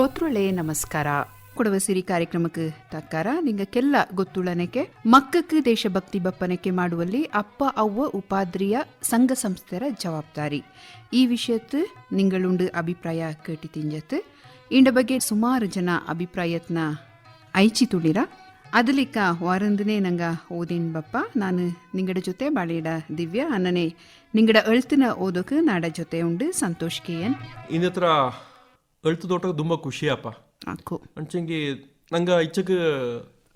ಶ್ರೋತೃಳೆ ನಮಸ್ಕಾರ. ಕೊಡುವ ಸಿರಿ ಕಾರ್ಯಕ್ರಮಕ್ಕೆ ತಕ್ಕಾರ ನಿಂಗಕ್ಕೆಲ್ಲ ಗೊತ್ತುಳನೆಕೆ? ಮಕ್ಕಕ್ಕೆ, ದೇಶಭಕ್ತಿ ಬಪ್ಪನಕ್ಕೆ ಮಾಡುವಲ್ಲಿ ಅಪ್ಪ, ಅವ್ವ, ಉಪಾದ್ರಿಯ, ಸಂಘ ಸಂಸ್ಥೆರ ಜವಾಬ್ದಾರಿ. ಈ ವಿಷಯತ್ತು ನಿಂಗಳುಂಡು ಅಭಿಪ್ರಾಯ ಕೇಟಿ ತಿಂಜತ್. ಇಂಡ ಬಗ್ಗೆ ಸುಮಾರು ಜನ ಅಭಿಪ್ರಾಯತ್ನ ಐಚಿ ತುಳಿರ. ಅದಲಿಕ್ಕ ವಾರಂದನೇ ನಂಗ ಓದಿನ್ ಬಪ್ಪ, ನಾನು ನಿಂಗಡ ಜೊತೆ ಬಾಳೇಡ ದಿವ್ಯ ಅನ್ನನೆ ನಿಂಗಡ ಅಳ್ತಿನ ಓದೋಕೆ ನಾಡ ಜೊತೆ ಉಂಡು ಸಂತೋಷ್ ಕೆ ಎನ್. ಇಂದತ್ರ ಅಳ್ತು ತೋಟಕ್ಕೆ ತುಂಬ ಖುಷಿಯಪ್ಪ. ಅಪ್ಪ ಅಂಚಂಗಿ ನಂಗೆ ಇಚ್ಚಕ್ಕೆ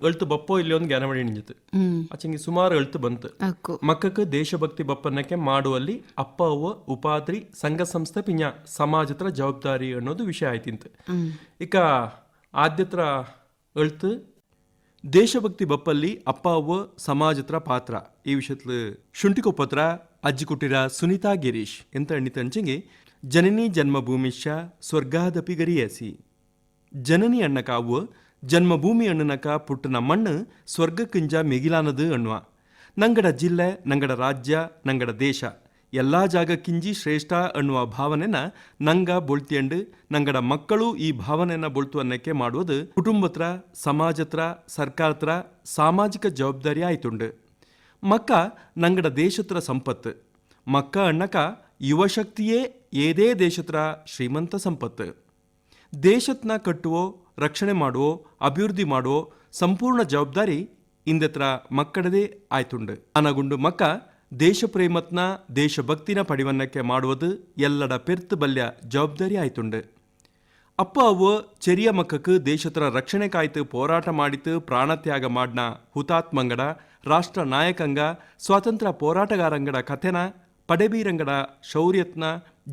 ಅಳ್ತು ಬಪ್ಪೋ ಇಲ್ಲಿ ಒಂದು ಜ್ಞಾನ ಮಾಡಿ ನಿಂಜಿತ್ತು ಅಚ್ಚಂಗಿ ಆಚಂಗಿ ಸುಮಾರು ಅಳ್ತು ಬಂತು. ಮಕ್ಕಕ್ಕೆ ದೇಶಭಕ್ತಿ ಬಪ್ಪನಕ್ಕೆ ಮಾಡುವಲ್ಲಿ ಅಪ್ಪ ಅವ್ವ ಉಪಾದ್ರಿ ಸಂಘ ಸಂಸ್ಥೆ ಪಿಂಜ ಸಮಾಜತ್ರ ಜವಾಬ್ದಾರಿ ಅನ್ನೋದು ವಿಷಯ ಆಯ್ತಿಂತ. ಈಗ ಇಕ ಆದ್ಯತ್ರ ಅಳ್ತು ದೇಶಭಕ್ತಿ ಬಪ್ಪಲ್ಲಿ ಅಪ್ಪ ಅವ್ವ ಸಮಾಜತ್ರ ಪಾತ್ರ. ಈ ವಿಷಯತ್ಲು ಶುಂಠಿಕೊಪ್ಪತ್ರ ಅಜ್ಜಿ ಕುಟ್ಟಿರ ಸುನೀತಾ ಗಿರೀಶ್ ಎಂತ ಅಣ್ಣಿತ ಅಂಚಂಗಿ ಜನನಿ ಜನ್ಮಭೂಮಿಶ್ಚ ಸ್ವರ್ಗಾದಪಿ ಗರಿಯಸಿ. ಜನನಿ ಅಣ್ಣಕ ಅವ್ವ ಜನ್ಮಭೂಮಿ ಅಣ್ಣನಕ ಪುಟ್ಟನ ಮಣ್ಣು ಸ್ವರ್ಗಕ್ಕಿಂಜ ಮಿಗಿಲಾನದು ಅಣ್ವ ನಂಗಡ ಜಿಲ್ಲೆ, ನಂಗಡ ರಾಜ್ಯ, ನಂಗಡ ದೇಶ, ಎಲ್ಲಾ ಕಿಂಜಿ ಶ್ರೇಷ್ಠ ಅನ್ನುವ ಭಾವನೆನ ನಂಗ ಬೊಳ್ತಿಯಂಡು, ನಂಗಡ ಮಕ್ಕಳು ಈ ಭಾವನೆನ ಬೊಳ್ತು ಅನ್ನಕ್ಕೆ ಮಾಡುವುದು ಕುಟುಂಬತ್ರ, ಸಮಾಜತ್ರ, ಸರ್ಕಾರತ್ರ ಸಾಮಾಜಿಕ ಜವಾಬ್ದಾರಿ ಆಯ್ತುಂಡು. ಮಕ್ಕ ನಂಗಡ ದೇಶತ್ರ ಸಂಪತ್ತು. ಮಕ್ಕ ಅಣ್ಣಕ ಯುವಶಕ್ತಿಯೇ ಏದೇ ದೇಶತ್ರ ಶ್ರೀಮಂತ ಸಂಪತ್ತು. ದೇಶತ್ನ ಕಟ್ಟುವೋ, ರಕ್ಷಣೆ ಮಾಡುವೋ, ಅಭಿವೃದ್ಧಿ ಮಾಡುವೋ ಸಂಪೂರ್ಣ ಜವಾಬ್ದಾರಿ ಇಂದತ್ರ ಮಕ್ಕಳದೇ ಆಯ್ತುಂಡು. ಅನಗುಂಡು ಮಕ್ಕ ದೇಶ ಪ್ರೇಮತ್ನ ದೇಶಭಕ್ತಿನ ಪಡಿವನ್ನಕ್ಕೆ ಮಾಡುವುದು ಎಲ್ಲಡ ಪೆರ್ತ್ ಬಲ್ಯ ಜವಾಬ್ದಾರಿ ಆಯ್ತುಂಡು. ಅಪ್ಪ ಅವ್ವ ಚೆರಿಯ ಮಕ್ಕಕ್ಕೆ ದೇಶತ್ರ ರಕ್ಷಣೆ ಕಾಯ್ತು ಹೋರಾಟ ಮಾಡಿತು ಪ್ರಾಣತ್ಯಾಗ ಮಾಡ್ನ ಹುತಾತ್ಮಂಗಡ, ರಾಷ್ಟ್ರ ನಾಯಕಂಗ, ಸ್ವಾತಂತ್ರ್ಯ ಹೋರಾಟಗಾರಂಗಡ ಕಥೆನ ಪಡೆಬೀರಂಗಡ ಶೌರ್ಯತ್ನ,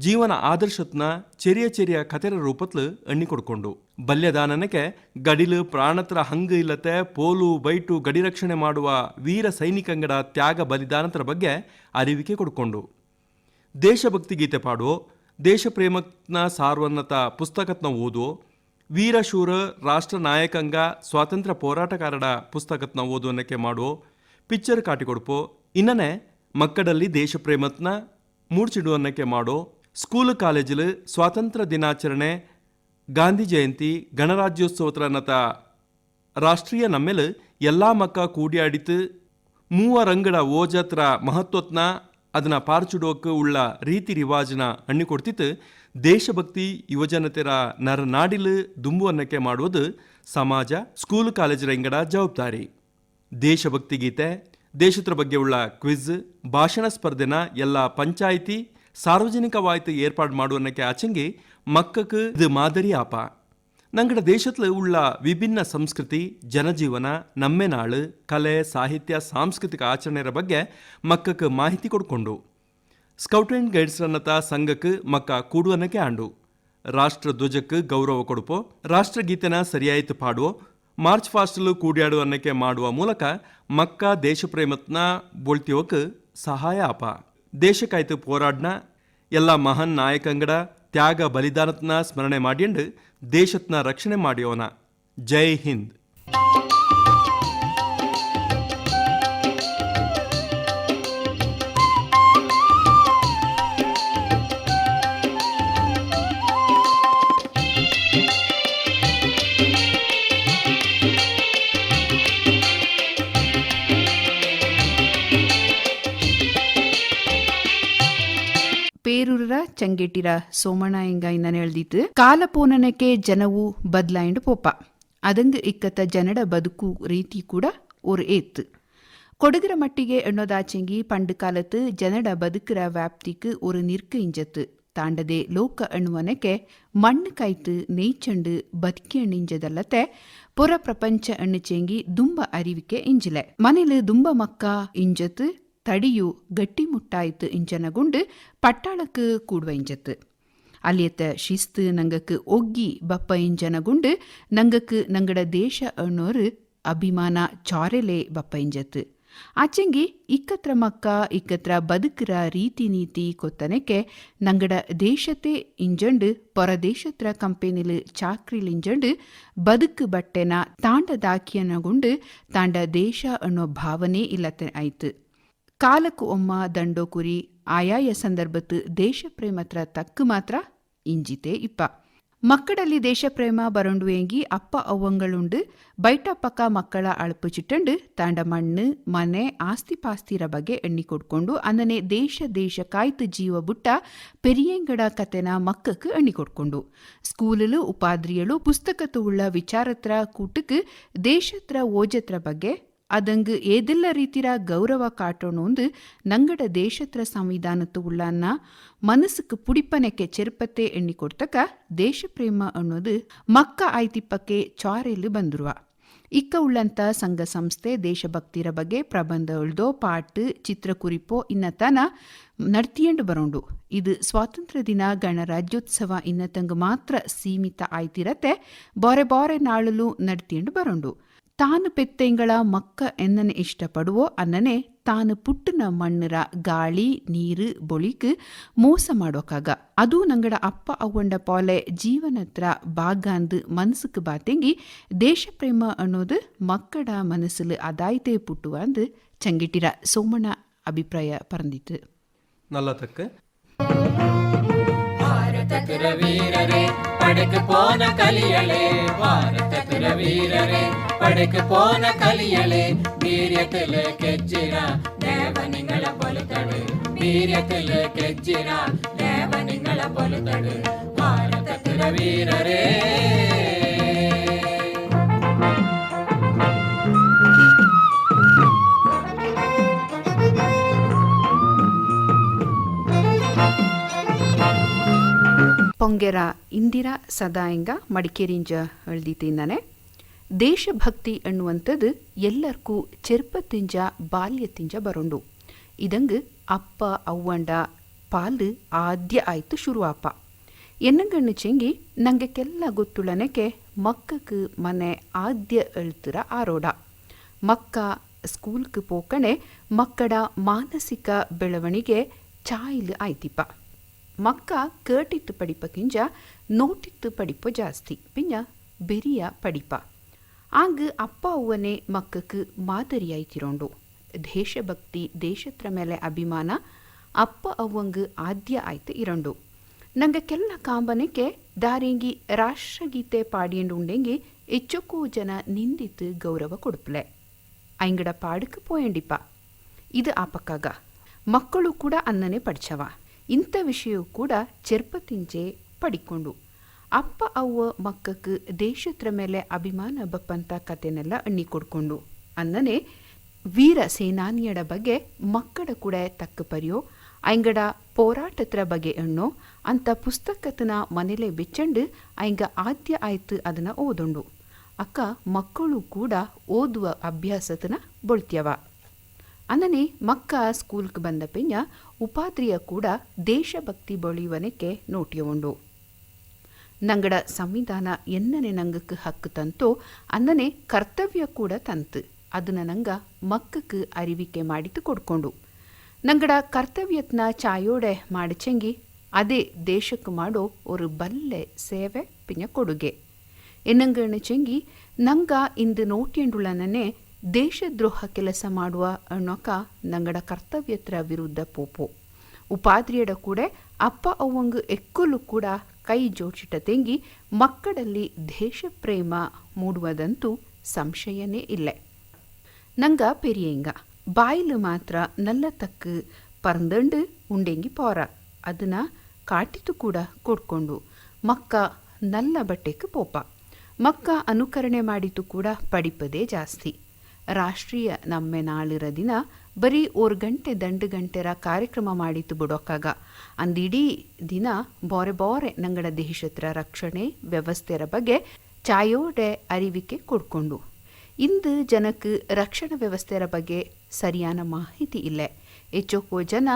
ಜೀವನ ಆದರ್ಶತ್ನ, ಚೆರಿಯ ಚೆರಿಯ ಕಥೆರ ರೂಪತ್ಲು ಅಣ್ಣಿ ಕೊಡ್ಕೊಂಡು ಬಲ್ಯದಾನನಕ್ಕೆ ಗಡಿಲು, ಪ್ರಾಣತ್ರ ಹಂಗ ಇಲ್ಲತೆ, ಪೋಲು, ಬೈಟು, ಗಡಿ ರಕ್ಷಣೆ ಮಾಡುವ ವೀರ ಸೈನಿಕಂಗಡ ತ್ಯಾಗ ಬಲಿದಾನತರ ಬಗ್ಗೆ ಅರಿವಿಕೆ ಕೊಡ್ಕೊಂಡು. ದೇಶಭಕ್ತಿ ಗೀತೆ ಪಾಡು ದೇಶ ಪ್ರೇಮತ್ನ ಸಾರ್ವನ್ನತ ಪುಸ್ತಕತ್ನ ಓದು ವೀರಶೂರ ರಾಷ್ಟ್ರ ನಾಯಕಂಗ ಸ್ವಾತಂತ್ರ್ಯ ಹೋರಾಟಗಾರರ ಪುಸ್ತಕತ್ನ ಓದು ಅನ್ನಕ್ಕೆ ಮಾಡೋ ಪಿಕ್ಚರ್ ಕಾಟಿಕೊಡ್ಪು, ಇನ್ನನೆ ಮಕ್ಕಳಲ್ಲಿ ದೇಶ ಪ್ರೇಮತ್ನ ಮೂಡ್ಚಿಡು ಅನ್ನಕ್ಕೆ ಮಾಡೋ ಸ್ಕೂಲ್ ಕಾಲೇಜಲ್ಲಿ ಸ್ವಾತಂತ್ರ್ಯ ದಿನಾಚರಣೆ, ಗಾಂಧಿ ಜಯಂತಿ ಗಣರಾಜ್ಯೋತ್ಸವತ್ರನತ ರಾಷ್ಟ್ರೀಯ ನಮ್ಮೆಲ್ ಎಲ್ಲ ಮಕ್ಕ ಕೂಡಿಯಾಡಿತು ಮೂವರಂಗಡ ಓಜತ್ರ ಮಹತ್ವತ್ನ ಅದನ್ನ ಪಾರ್ಚಿಡೋಕೆ ಉಳ್ಳ ರೀತಿ ರಿವಾಜನ ಅಣ್ಣಿ ಕೊಡ್ತಿತ್ತು ದೇಶಭಕ್ತಿ ಯುವಜನತೆರ ನರನಾಡಿಲು ದುಂಬು ಅನ್ನಕ್ಕೆ ಮಾಡುವುದು ಸಮಾಜ, ಸ್ಕೂಲ್ ಕಾಲೇಜರ ಇಂಗಡ ಜವಾಬ್ದಾರಿ. ದೇಶಭಕ್ತಿ ಗೀತೆ ದೇಶದ ಬಗ್ಗೆ ಉಳ್ಳ ಕ್ವಿಜ್, ಭಾಷಣ ಸ್ಪರ್ಧೆನ ಎಲ್ಲ ಪಂಚಾಯಿತಿ ಸಾರ್ವಜನಿಕವಾಯಿತು ಏರ್ಪಾಡು ಮಾಡುವನಕ್ಕೆ ಆಚೆಂಗೆ ಮಕ್ಕಕ್ಕೆ ಇದು ಮಾದರಿ ಆಪ. ನಂಗಡ ದೇಶತ್ಲ ಉಳ್ಳ ವಿಭಿನ್ನ ಸಂಸ್ಕೃತಿ, ಜನಜೀವನ ನಮ್ಮೆ ನಾಳು ಕಲೆ, ಸಾಹಿತ್ಯ, ಸಾಂಸ್ಕೃತಿಕ ಆಚರಣೆಯರ ಬಗ್ಗೆ ಮಕ್ಕಕ್ಕೆ ಮಾಹಿತಿ ಕೊಡ್ಕೊಂಡು. ಸ್ಕೌಟ್ ಅಂಡ್ ಗೈಡ್ಸ್ ಅನ್ನತ ಸಂಘಕ್ಕೆ ಮಕ್ಕ ಕೂಡುವನಕ್ಕೆ ಆಂಡು. ರಾಷ್ಟ್ರ ಧ್ವಜಕ್ಕೆ ಗೌರವ ಕೊಡುಪೋ ರಾಷ್ಟ್ರಗೀತೆನ ಸರಿಯಾಯಿತು ಪಾಡುವೋ ಮಾರ್ಚ್ ಫಾಸ್ಟಲು ಕೂಡ್ಯಾಡು ಅನ್ನಕ್ಕೆ ಮಾಡುವ ಮೂಲಕ ಮಕ್ಕ ದೇಶಪ್ರೇಮತ್ನ ಬೋಳ್ತಿಯೋಕ್ ಸಹಾಯ ಅಪ ದೇಶಕ್ಕಾಯ್ತು ಪೋರಾಡ್ನ, ಎಲ್ಲ ಮಹಾನ್ ನಾಯಕಂಗಡ ತ್ಯಾಗ ಬಲಿದಾನತ್ನ ಸ್ಮರಣೆ ಮಾಡಿಯಂಡು ದೇಶತ್ನ ರಕ್ಷಣೆ ಮಾಡಿಯೋನ. ಜೈ ಹಿಂದ್. ಚಂಗೇಟಿರ ಸೋಮಣಾಯಿಂಗಾಯಿಂದನೇ ಎಳ್ದಿತ್ತು ಕಾಲಪೋನನಕ್ಕೆ ಜನವು ಬದ್ಲಾಂಡ್ ಪೋಪ. ಅದಂಗ್ ಇಕ್ಕತ್ತ ಜನಡ ಬದುಕು ರೀತಿ ಕೂಡ ஒரு ஏத்து ಮಟ್ಟಿಗೆ மட்டிகே எண்ணோதாச்செங்கி பண்டு காலத்து ಜನಡ பதுக்கிற ವ್ಯಾಪ್ತಿಕ್ಕೆ ಒರು ನಿರ್ಕ இஞ்சத்து ತಾಂಡದೆ ಲೋಕ ಅಣುವನಕ್ಕೆ ಮಣ್ಣು ಕೈತು ನೇಯ್ಚಂಡು ಬದುಕಿ ಇಂಜದಲತೆ ಪುರ ಪ್ರಪಂಚ ಅಣ್ಣು ಚೆಂಗಿ ದುಂಬ ಅರಿವಿಕೆ ಇಂಜಿಲೆ. ಮನೇಲಿ ದುಂಬ ಮಕ್ಕ ಇಂಜತ್ ತಡಿಯು ಗಟ್ಟಿಮುಟ್ಟಾಯ್ತು ಇಂಜನಗುಂಡು ಪಟ್ಟಾಳಕ್ಕೆ ಕೂಡುವ ಇಂಜತ್ತು. ಅಲ್ಲಿಯತ್ತ ಶಿಸ್ತು ನಂಗಕ್ಕೆ ಒಗ್ಗಿ ಬಪ್ಪ ಇಂಜನಗುಂಡು ನಂಗಕ್ಕೆ ನಂಗಡ ದೇಶ ಅನ್ನೋರು ಅಭಿಮಾನ ಚಾರೆಲೆ ಬಪ್ಪ ಇಂಜತ್ತು. ಆಚೆಂಗಿ ಇಕ್ಕತ್ರ ಮಕ್ಕ, ಇಕ್ಕತ್ರ ಬದುಕರ ರೀತಿ ನೀತಿ ಕೊತ್ತನಕ್ಕೆ ನಂಗಡ ದೇಶತೆ ಇಂಜಂಡು, ಪರದೇಶತ್ರ ಕಂಪೆನಿಲು ಚಾಕ್ರಿಲಿಂಜಂಡು ಬದುಕು ಬಟ್ಟೆನ ತಾಂಡ ದಾಕಿಯನಗುಂಡು ತಾಂಡ ದೇಶ ಅನ್ನೋ ಭಾವನೆ ಇಲ್ಲತೆ ಆಯ್ತು. ಕಾಲಕ್ಕೂ ಒಮ್ಮ ದಂಡೋ ಕುರಿ ಆಯಾಯ ಸಂದರ್ಭತ್ತು ದೇಶಪ್ರೇಮತ್ರ ತಕ್ಕು ಮಾತ್ರ ಇಂಜಿತೆ ಇಪ್ಪ. ಮಕ್ಕಳಲ್ಲಿ ದೇಶಪ್ರೇಮ ಬರಂಡುವೆಂಗಿ ಅಪ್ಪ ಅವ್ವಂಗಳುಂಡು ಬೈಟ ಪಕ್ಕ ಮಕ್ಕಳ ಅಳಪು ಚಿಟ್ಟಂಡು ತಾಂಡ ಮಣ್ಣು, ಮನೆ, ಆಸ್ತಿ ಪಾಸ್ತಿರ ಬಗ್ಗೆ ಎಣ್ಣಿ ಕೊಡ್ಕೊಂಡು ಅಂದನೆ ದೇಶ ದೇಶ ಕಾಯ್ತು ಜೀವ ಬುಟ್ಟ ಪೆರಿಯಂಗಡ ಕತೆನ ಮಕ್ಕಕ್ಕೆ ಎಣ್ಣಿ ಕೊಡ್ಕೊಂಡು. ಸ್ಕೂಲಲು ಉಪಾದ್ರಿಯಲು ಪುಸ್ತಕ ಉಳ್ಳ ವಿಚಾರತ್ರ ಕೂಟಕ್ಕೆ ದೇಶತ್ರ ಓಜತ್ರ ಬಗ್ಗೆ ಅದಂಗ್ ಏದೆಲ್ಲ ರೀತಿರ ಗೌರವ ಕಾಟೋಣೊಂದು ನಂಗಡ ದೇಶತ್ರ ಸಂವಿಧಾನತ್ತು ಉಳ್ಳನ್ನ ಮನಸ್ಸಕ್ಕೆ ಪುಡಿಪನೆಕ್ಕೆ ಚೆರುಪತ್ತೆ ಎಣ್ಣಿ ಕೊಡ್ತಕ ದೇಶಪ್ರೇಮ ಅನ್ನೋದು ಮಕ್ಕ ಆಯ್ತಿಪ್ಪಕ್ಕೆ ಚಾರೆಲು ಬಂದಿರುವ. ಇಕ್ಕ ಉಳ್ಳಂತ ಸಂಘ ಸಂಸ್ಥೆ ದೇಶಭಕ್ತಿರ ಬಗ್ಗೆ ಪ್ರಬಂಧ ಉಳ್ದೋ ಪಾಟ್, ಚಿತ್ರಕುರಿಪೋ ಇನ್ನತನ ನಡ್ತಿಯಂಡು ಬರೋಂಡು. ಇದು ಸ್ವಾತಂತ್ರ್ಯ ದಿನ ಗಣರಾಜ್ಯೋತ್ಸವ ಇನ್ನತಂಗ ಮಾತ್ರ ಸೀಮಿತ ಆಯ್ತಿರತ್ತೆ, ಬಾರೆ ಬಾರೆ ನಾಳಲು ನಡ್ತಿಯಂಡು ಬರೋಂಡು. ತಾನು ಪೆತ್ತೆಂಗಳ ಮಕ್ಕ ಎನ್ನನೆ ಇಷ್ಟಪಡುವೋ ಅನ್ನನೆ ತಾನು ಪುಟ್ಟನ ಮಣ್ಣರ ಗಾಳಿ, ನೀರು, ಬೊಳಿಕ್ ಮೋಸ ಮಾಡೋಕಾಗ. ಅದು ನಂಗಡ ಅಪ್ಪ ಅವ್ವಂಡ ಪಾಲೆ ಜೀವನತ್ರ ಬಾಗಾಂದು ಮನಸ್ಸುಕ್ ಬಾತೆಂಗಿ ದೇಶಪ್ರೇಮ ಅನ್ನೋದು ಮಕ್ಕಳ ಮನಸ್ಸಲು ಅದಾಯ್ತೇ ಪುಟ್ಟುವ ಅಂದು ಚಂಗಿಟ್ಟಿರ ಸೋಮಣ್ಣ ಅಭಿಪ್ರಾಯ ಪರಂದಿತ್ತು. பாரத துறவீரரே படைக்கு போன கலியலே பாரத துறவீரரே படைக்கு போன கலியலே வீரியத்திலே கெச்சிரா தேவ நிங்கள பொலுத்தடு வீரியத்திலே கெச்சிரா தேவ நிங்கள பொலுத்தடு பாரத துறவீரரே ಪೊಂಗೆರ ಇಂದಿರ ಸದಾಯಂಗ ಮಡಿಕೇರಿಂಜ ಎಳ್ದಿತಿಂದಾನೆ ದೇಶಭಕ್ತಿ ಅನ್ನುವಂಥದ್ದು ಎಲ್ಲರ್ಗೂ ಬಾಲ್ಯ ತಿಂಜ ಬರೋಂಡು. ಇದಂಗ್ ಅಪ್ಪ, ಅವ್ವಂಡ ಪಾಲು ಆದ್ಯ ಆಯ್ತು ಶುರುವಾಪ ಎನ್ನಗಣ್ಣು ಚೆಂಗಿ ನನಗೆ ಕೆಲ್ಲ ಮಕ್ಕಕ್ಕೆ ಮನೆ ಆದ್ಯ ಅಳ್ತಿರ ಆರೋಡ ಮಕ್ಕ ಸ್ಕೂಲ್ಗೆ ಪೋಕಣೆ ಮಕ್ಕಳ ಮಾನಸಿಕ ಬೆಳವಣಿಗೆ ಚಾಯ್ಲ್ ಆಯ್ತಿಪ್ಪ. ಮಕ್ಕ ಕೇಟಿತ್ತು ಪಡಿಪ ಕಿಂಜ, ನೋಟಿತ್ತು ಪಡಿಪ ಜಾಸ್ತಿ. ಪಿಂಜ, ಬೆರಿಯ ಪಡಿಪ. ಆಗ ಅಪ್ಪ ಅವ್ವನೇ ಮಕ್ಕಕ್ಕೆ ಮಾದರಿಯಾಯ್ತಿರೋಂಡು. ದೇಶಭಕ್ತಿ, ದೇಶತ್ರ ಮೇಲೆ ಅಭಿಮಾನ, ಅಪ್ಪ ಅವ್ವಂಗ ಆದ್ಯ ಆಯ್ತು ಇರಂಡು. ನಂಗೆ ಕೆಲ್ಲ ಕಾಂಬನಕ್ಕೆ ದಾರಿಂಗಿ ರಾಷ್ಟ್ರಗೀತೆ ಪಾಡಿಯಂಡು ಉಂಡೆಂಗಿ ಹೆಚ್ಚಕ್ಕೂ ಜನ ನಿಂದಿತ್ತು ಗೌರವ ಕೊಡುಪ್ಲೆ. ಐಂಗಡ ಪಾಡಕ್ಕೆ ಪೋಯಂಡಿಪ್ಪ ಇದು ಆಪಕ್ಕಾಗ. ಮಕ್ಕಳು ಕೂಡ ಅನ್ನನೆ ಪಡ್ಚವ. ಇಂಥ ವಿಷಯವೂ ಕೂಡ ಚೆರ್ಪತಿಂಜೆ ಪಡಿಕೊಂಡು. ಅಪ್ಪ, ಅವ್ವ ಮಕ್ಕಕ್ಕೆ ದೇಶತ್ರ ಮೇಲೆ ಅಭಿಮಾನ ಬಪ್ಪಂತ ಕಥೆನೆಲ್ಲ ಅಣ್ಣಿ ಕೊಡ್ಕೊಂಡು ಅನ್ನನೆ ವೀರ ಸೇನಾನಿಯಡ ಬಗ್ಗೆ ಮಕ್ಕಳ ಕೂಡ ತಕ್ಕ ಪರಿಯೋ, ಐಂಗಡ ಪೋರಾಟತ್ರ ಬಗ್ಗೆ ಎಣ್ಣೋ ಅಂತ ಪುಸ್ತಕತನ ಮನೇಲೆ ಬಿಚ್ಚಂಡು ಐಂಗ ಆದ್ಯ ಆಯ್ತು ಅದನ್ನ ಓದೊಂಡು. ಅಕ್ಕ, ಮಕ್ಕಳು ಕೂಡ ಓದುವ ಅಭ್ಯಾಸತನ ಬೊಳ್ತ್ಯವ. ಅನ್ನನೆ ಮಕ್ಕ ಸ್ಕೂಲ್ಗೆ ಬಂದ ಪಿಂಜ ಉಪಾದ್ರಿಯ ಕೂಡ ದೇಶಭಕ್ತಿ ಬೊಳಿವನಕ್ಕೆ ನೋಟಿಯವುಂಡು ನಂಗಡ ಸಂವಿಧಾನ ಎನ್ನನೆ ನಂಗಕ್ಕೆ ಹಕ್ಕು ತಂತೋ ಅನ್ನನೆ ಕರ್ತವ್ಯ ಕೂಡ ತಂತು. ಅದನ್ನ ನಂಗ ಮಕ್ಕಕ್ಕೆ ಅರಿವಿಕೆ ಮಾಡಿತು ಕೊಡ್ಕೊಂಡು. ನಂಗಡ ಕರ್ತವ್ಯತ್ನ ಚಾಯೋಡೆ ಮಾಡಿಚಂಗಿ ಅದೇ ದೇಶಕ್ಕೆ ಮಾಡೋ ಒರು ಬಲ್ಲೆ ಸೇವೆ ಪಿಂಜ ಕೊಡುಗೆ. ಎನ್ನಂಗಣ ಚೆಂಗಿ ನಂಗ ಇಂದು ನೋಟ್ಯಂಡುಳನನೆ ದೇಶದ್ರೋಹ ಕೆಲಸ ಮಾಡುವ ಅನ್ನೋಕ ನಂಗಡ ಕರ್ತವ್ಯತ್ರ ವಿರುದ್ಧ ಪೋಪೋ. ಉಪಾದ್ರಿಯಡ ಕೂಡ ಅಪ್ಪ ಅವಂಗ ಎಕ್ಕಲು ಕೂಡ ಕೈ ಜೋಚಿಟ ತೆಂಗಿ ಮಕ್ಕಳಲ್ಲಿ ದೇಶಪ್ರೇಮ ಮೂಡುವುದಂತೂ ಸಂಶಯನೇ ಇಲ್ಲ. ನಂಗ ಪೆರಿಯಂಗ, ಬಾಯಿಲು ಮಾತ್ರ ನಲ್ಲ ತಕ್ಕ ಪರಂದಂಡು ಉಂಡೆಂಗಿ ಪೋರ. ಅದನ್ನ ಕಾಟಿತು ಕೂಡ ಕೊಡ್ಕೊಂಡು ಮಕ್ಕ ನಲ್ಲ ಬಟ್ಟೆಗೆ ಪೋಪ. ಮಕ್ಕ ಅನುಕರಣೆ ಮಾಡಿತು ಕೂಡ ಪಡಿಪದೇ ಜಾಸ್ತಿ. ರಾಷ್ಟ್ರೀಯ ನಮ್ಮೆ ನಾಳಿರ ದಿನ ಬರೀ ಓರ್ ಗಂಟೆ ದಂಡು ಗಂಟೆರ ಕಾರ್ಯಕ್ರಮ ಮಾಡಿತು ಬಿಡೋಕ್ಕಾಗ ಅಂದಿಡೀ ದಿನ ಬೋರೆ ಬೋರೆ ನಂಗಡ ದೇಶತ್ರ ರಕ್ಷಣೆ, ವ್ಯವಸ್ಥೆರ ಬಗ್ಗೆ ಚಾಯೋಡೆ ಅರಿವಿಕೆ ಕೊಡ್ಕೊಂಡು. ಇಂದು ಜನಕ್ಕೆ ರಕ್ಷಣಾ ವ್ಯವಸ್ಥೆರ ಬಗ್ಗೆ ಸರಿಯಾನ ಮಾಹಿತಿ ಇಲ್ಲ. ಹೆಚ್ಚೋಕೋ ಜನ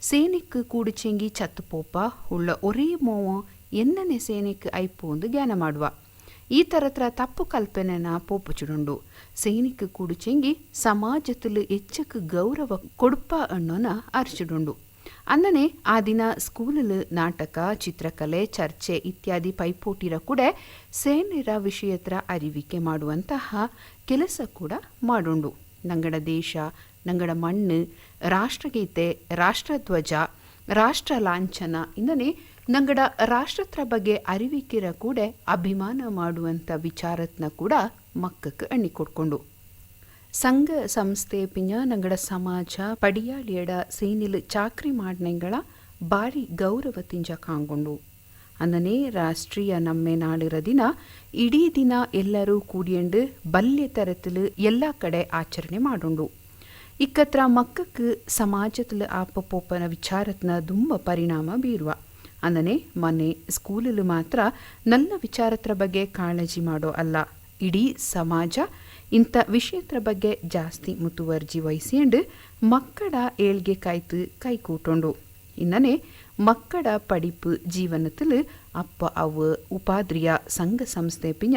ಸೇನೆಕ್ ಕೂಡುಚೆಂಗಿ ಚತ್ತು ಪೋಪ ಉಳ್ಳ ಒರೇ ಮೋವ ಎನ್ನನೆ ಸೇನೆಕ್ ಐಪೋಂದು ಜ್ಞಾನ ಮಾಡುವ. ఈ ತಪ್ಪು తప్పు కల్పనన ಪೋಪುಚುಡುಂಡು. ಸೈನಿಕ ಕೂಡು ಚೆಂಗಿ ಸಮಾಜದಲ್ಲಿ ಗೌರವ ಕೊಡುಪ ಅನ್ನೋನ ಅರ್ಚಿಡುಂಡು. ಅಂದನೆ ಆ ದಿನ ಸ್ಕೂಲಲ್ಲಿ ನಾಟಕ, ಚಿತ್ರಕಲೆ, ಚರ್ಚೆ ಇತ್ಯಾದಿ ಪೈಪೋಟಿರ ಕೂಡ ಸೇನೆರ ವಿಷಯತ್ರ ಅರಿವಿಕೆ ಮಾಡುವಂತಹ ಕೆಲಸ ಕೂಡ ಮಾಡುಂಡು. ನಂಗಡ ದೇಶ, ನಂಗಡ ಮಣ್ಣು, ರಾಷ್ಟ್ರಗೀತೆ, ರಾಷ್ಟ್ರಧ್ವಜ ರಾಷ್ಟ್ರ ಲಾಂಛನ. ಇಂದನೆ ನಂಗಡ ರಾಷ್ಟ್ರತ್ರ ಬಗ್ಗೆ ಅರಿವಿಕಿರ ಕೂಡ ಅಭಿಮಾನ ಮಾಡುವಂಥ ವಿಚಾರತ್ನ ಕೂಡ ಮಕ್ಕಕ್ಕೆ ಅಣ್ಣಿ ಕೊಡ್ಕೊಂಡು ಸಂಘ ಸಂಸ್ಥೆ ಪಿಂಜ ನಂಗಡ ಸಮಾಜ ಪಡಿಯಾಳಿಯಡ ಸೇನಿಲ್ ಚಾಕ್ರಿ ಮಾಡ್ನೆಗಳ ಬಾರಿ ಗೌರವ ತಿಂಜ ಕಾಂಗೊಂಡು ಅಂದನೇ ರಾಷ್ಟ್ರೀಯ ನಮ್ಮೆ ನಾಳಿರ ದಿನ ಇಡೀ ದಿನ ಎಲ್ಲರೂ ಕೂಡಿಯಂಡು ಬಲ್ಯ ತರತಲು ಎಲ್ಲ ಕಡೆ ಆಚರಣೆ ಮಾಡೋಂಡು ಇಕ್ಕತ್ರ ಮಕ್ಕಕ್ಕೆ സമാജത്തിൽ ಆಪಪೋಪನ ವಿಚಾರತ್ನ ದುಂಬ ಪರಿಣಾಮ ಬೀರುವ. ಅಂದನೆ ಮನೆ, ಸ್ಕೂಲಲ್ಲಿ ಮಾತ್ರ ನನ್ನ ವಿಚಾರತ್ರ ಬಗ್ಗೆ ಕಾಳಜಿ ಮಾಡೋ ಅಲ್ಲ. ಇಡೀ ಸಮಾಜ ಇಂಥ ವಿಷಯತ್ರ ಬಗ್ಗೆ ಜಾಸ್ತಿ ಮುತುವರ್ಜಿ ವಹಿಸಿಕೊಂಡು ಮಕ್ಕಳ ಏಳ್ಗೆ ಕಾಯ್ತು ಕೈ ಇನ್ನನೆ ಮಕ್ಕಡ ಮಕ್ಕಳ ಪಡಿಪು ಜೀವನದಲ್ಲಿ ಅಪ್ಪ, ಅವ, ಉಪಾದ್ರಿಯ, ಸಂಘ ಸಂಸ್ಥೆ ಪಿಂಜ